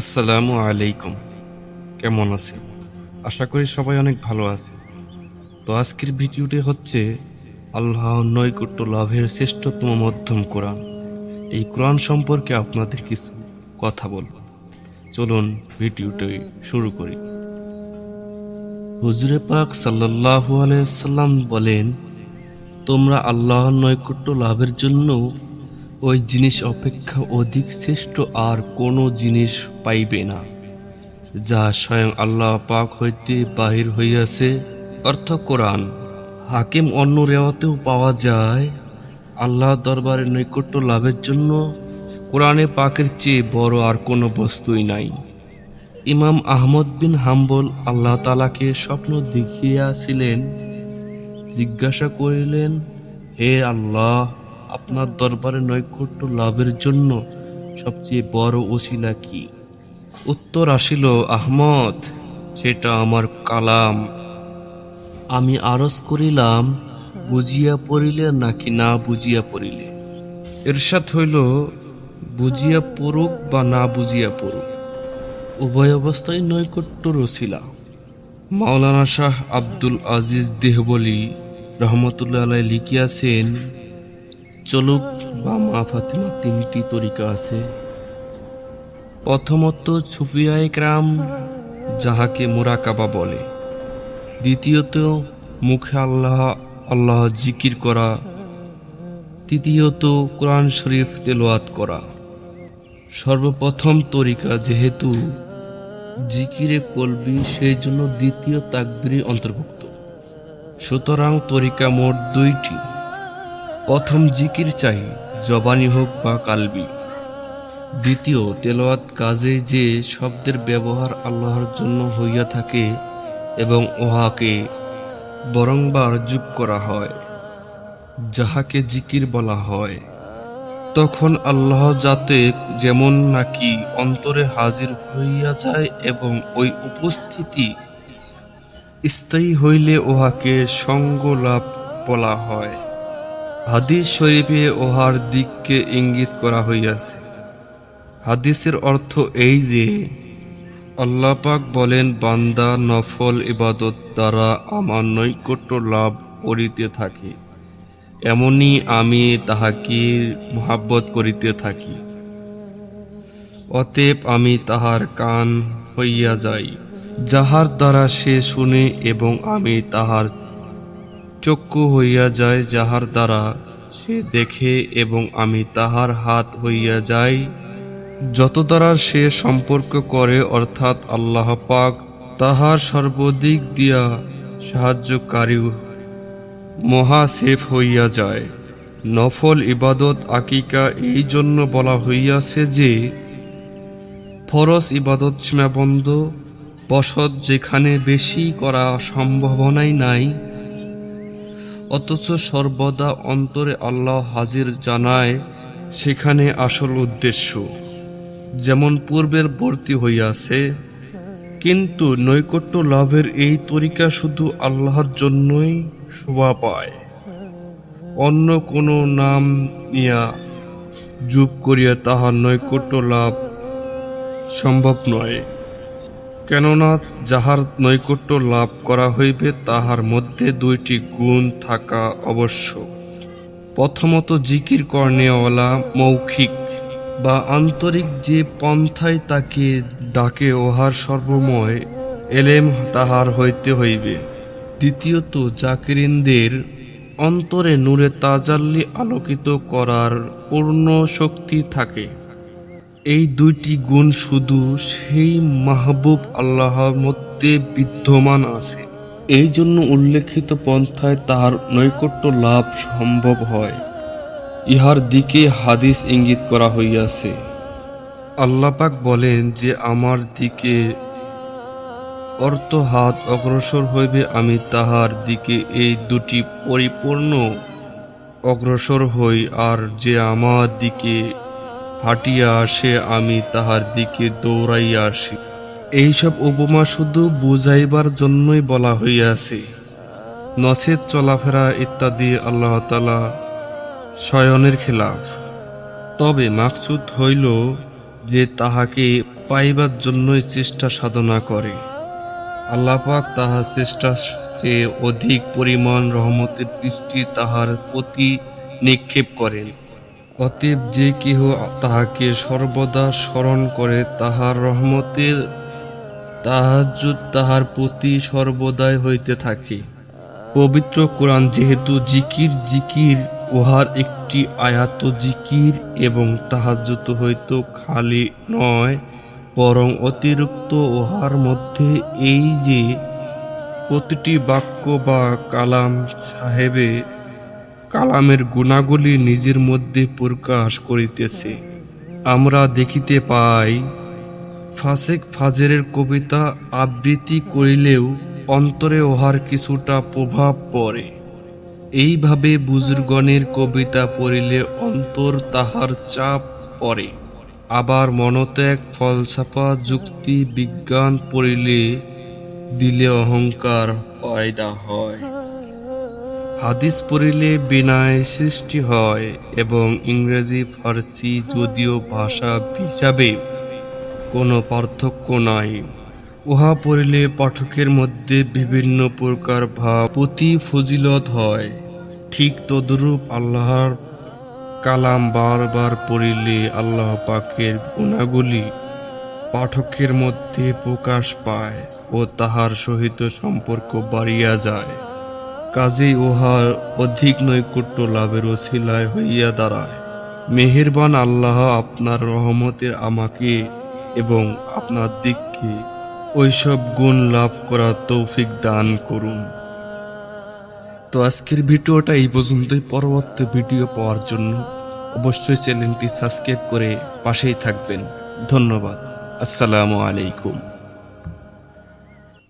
আসসালামু আলাইকুম। কেমন আছেন? আশা করি সবাই অনেক ভালো আছে তো আজকের ভিডিওটি হচ্ছে আল্লাহ নৈকট্য লাভের শ্রেষ্ঠতম মধ্যম কোরআন। এই কোরআন সম্পর্কে আপনাদের কিছু কথা বলব। চলুন ভিডিওটি শুরু করি। হুজুরে পাক সাল্লাল্লাহু আলাইহি সাল্লাম বলেন, তোমরা আল্লাহর নৈকট্য লাভের জন্য ওই জিনিস অপেক্ষা অধিক শ্রেষ্ঠ আর কোনো জিনিস পাইবে না, যা স্বয়ং আল্লাহ পাক হইতে বাহির হইয়াছে। অর্থ কোরআন, হাকিম অন্য রেওয়াতেও পাওয়া যায়, আল্লাহ দরবারে নৈকট্য লাভের জন্য কোরআনে পাকের চেয়ে বড় আর কোনো বস্তুই নাই। ইমাম আহমদ বিন হাম্বল আল্লাহ তালাকে স্বপ্ন দেখিয়াছিলেন, জিজ্ঞাসা করিলেন, হে আল্লাহ আপনার দরবারে নৈকট্য লাভের জন্য সবচেয়ে বড় ওসিলা কি? উত্তর আসিল, আহমদ, সেটা আমার কালাম। আমি আরজ করিলাম, বুঝিয়া পড়িলে নাকি না বুঝিয়া পড়িলে? এরশাদ হইল, বুঝিয়া পড়ুক বা না বুঝিয়া পড়ুক, উভয় অবস্থায় নৈকট্য রসিলা মাওলানা শাহ আব্দুল আজিজ দেহবলি রহমতুল্লাহ আলাই লিখিয়াছেন চলুক বা মা ফাতিমা তিনটি তরিকা আছে। প্রথমত ছুপিয়ায় ক্রাম যাহাকে মোরাকাবা বলে। দ্বিতীয়ত, মুখে আল্লাহ আল্লাহ জিকির করা। তৃতীয়ত, কোরআন শরীফ তেলোয়াত করা। সর্বপ্রথম তরিকা যেহেতু জিকিরে কলবি সেই জন্য দ্বিতীয় তাকবিরই অন্তর্ভুক্ত। সুতরাং তরিকা মোট দুইটি। প্রথম জিকির চাই, জবানি হোক বা কালবি। দ্বিতীয় তেলোয়াত কাজে যে শব্দের ব্যবহার আল্লাহর জন্য হইয়া থাকে এবং উহাকে বরংবার যুগ করা হয়, যাহাকে জিকির বলা হয়। তখন আল্লাহ যাতে যেমন নাকি অন্তরে হাজির হইয়া যায় এবং ওই উপস্থিতি স্থায়ী হইলে উহাকে সঙ্গ লাভ বলা হয়। হাদিস শরীফে ওহার দিককে ইঙ্গিত করা হইয়াছে। হাদিসের অর্থ এই যে আল্লাপাক বলেন, বান্দা নফল ইবাদত দ্বারা আমার নৈকট্য লাভ করিতে থাকে। এমনি আমি তাহাকে মহাব্বত করিতে থাকি। অতএব আমি তাহার কান হইয়া যাই, যাহার দ্বারা সে শুনে এবং আমি তাহার চক্ষু হইয়া যায় যাহার দ্বারা সে দেখে এবং আমি তাহার হাত হইয়া যাই। যত দ্বারা সে সম্পর্ক করে, অর্থাৎ আল্লাহ পাক তাহার সর্বদিক দিয়া সাহায্যকারী মহাসেফ হইয়া যায়। নফল ইবাদত আকিকা এই জন্য বলা হইয়াছে যে, ফরজ ইবাদত সীমাবন্ধ বসত যেখানে বেশি করা সম্ভাবনাই নাই অথচ সর্বদা অন্তরে আল্লাহ হাজির জানায়, সেখানে আসল উদ্দেশ্য। যেমন পূর্বের ভর্তি হইয়াছে, কিন্তু নৈকট্য লাভের এই তরিকা শুধু আল্লাহর জন্যই শোভা পায়। অন্য কোনো নাম নিয়া যুগ করিয়া তাহার নৈকট্য লাভ সম্ভব নয়। কেননা যাহার নৈকট্য লাভ করা হইবে, তাহার মধ্যে দুইটি গুণ থাকা আবশ্যক প্রথমত জিকির কর্ণেওয়ালা মৌখিক বা আন্তরিক যে পন্থায় তাকে ডাকে ওহার সর্বময় এলেম তাহার হইতে হইবে। দ্বিতীয়ত, জাকিরিনদের অন্তরে নূরে তাজাল্লি আলোকিত করার পূর্ণ শক্তি থাকে। এই দুইটি গুণ শুধু সেই মাহবুব আল্লাহর মধ্যে বিদ্যমান আছে। এই জন্য উল্লেখিত পন্থায় তাহার নৈকট্য লাভ সম্ভব হয়। ইহার দিকে হাদিস ইঙ্গিত করা হইয়াছে। আল্লাপাক বলেন যে, আমার দিকে অর্থ হাত অগ্রসর হইবে, আমি তাহার দিকে এই দুটি পরিপূর্ণ অগ্রসর হই, আর যে আমার দিকে হাঁটিয়া আসে, আমি তাহার দিকে দৌড়াইয়া আসি। এইসব উপমা শুধু বুঝাইবার জন্যই বলা হইয়াছে। নসেদ চলাফেরা ইত্যাদি আল্লাহ তালা শয়নের খেলাফ। তবে মাকসুদ হইল যে তাহাকে পাইবার জন্যই চেষ্টা সাধনা করে। আল্লাপাক তাহার চেষ্টার চেয়ে অধিক পরিমাণ রহমতের দৃষ্টি তাহার প্রতি নিক্ষেপ করেন। অতএব যে কেহ তাহাকে সর্বদা স্মরণ করে, তাহার রহমতের তাহাজ্জুদ তাহার প্রতি সর্বদাই হইতে থাকে। পবিত্র কোরআন যেহেতু জিকির জিকির উহার একটি আয়াত জিকির এবং তাহাজ্জুদ হইতো খালি নয়, বরং অতিরিক্ত উহার মধ্যে এই যে প্রতিটি বাক্য বা কালাম সাহেবে কালামের গুণাগুলি নিজের মধ্যে প্রকাশ করিতেছে। আমরা দেখিতে পাই, ফাসেক ফাজেরের কবিতা আবৃত্তি করিলেও অন্তরে উহার কিছুটা প্রভাব পড়ে। এইভাবে বুজুর্গণের কবিতা পড়িলে অন্তর তাহার চাপ পড়ে। আবার মনত্যাগ, ফলসাফা, যুক্তি, বিজ্ঞান পড়িলে দিলে অহংকার পয়দা হয়। হাদিস পড়িলে বিনয় সৃষ্টি হয় এবং ইংরেজি, ফার্সি যদিও ভাষা হিসাবে কোনো পার্থক্য নাই। উহা পড়িলে পাঠকের মধ্যে বিভিন্ন প্রকার ভাব প্রতি ফজিলত হয়। ঠিক তদ্রূপ আল্লাহর কালাম বারবার পড়িলে আল্লাহ পাকের গুণাগুলি পাঠকের মধ্যে প্রকাশ পায় ও তাহার সহিত সম্পর্ক বাড়িয়া যায়। কাজেই উহার অধিক নৈকট্য লাভের ওসিলায় হইয়া দাঁড়ায়। মেহেরবান আল্লাহ আপনার রহমতের আমাকে এবং আপনার দিককে ওইসব গুণ লাভ করার তৌফিক দান করুন। তো আজকের ভিডিওটা এই পর্যন্তই। পরবর্তী ভিডিও পাওয়ার জন্য অবশ্যই চ্যানেলটি সাবস্ক্রাইব করে পাশেই থাকবেন। ধন্যবাদ। আসসালামু আলাইকুম।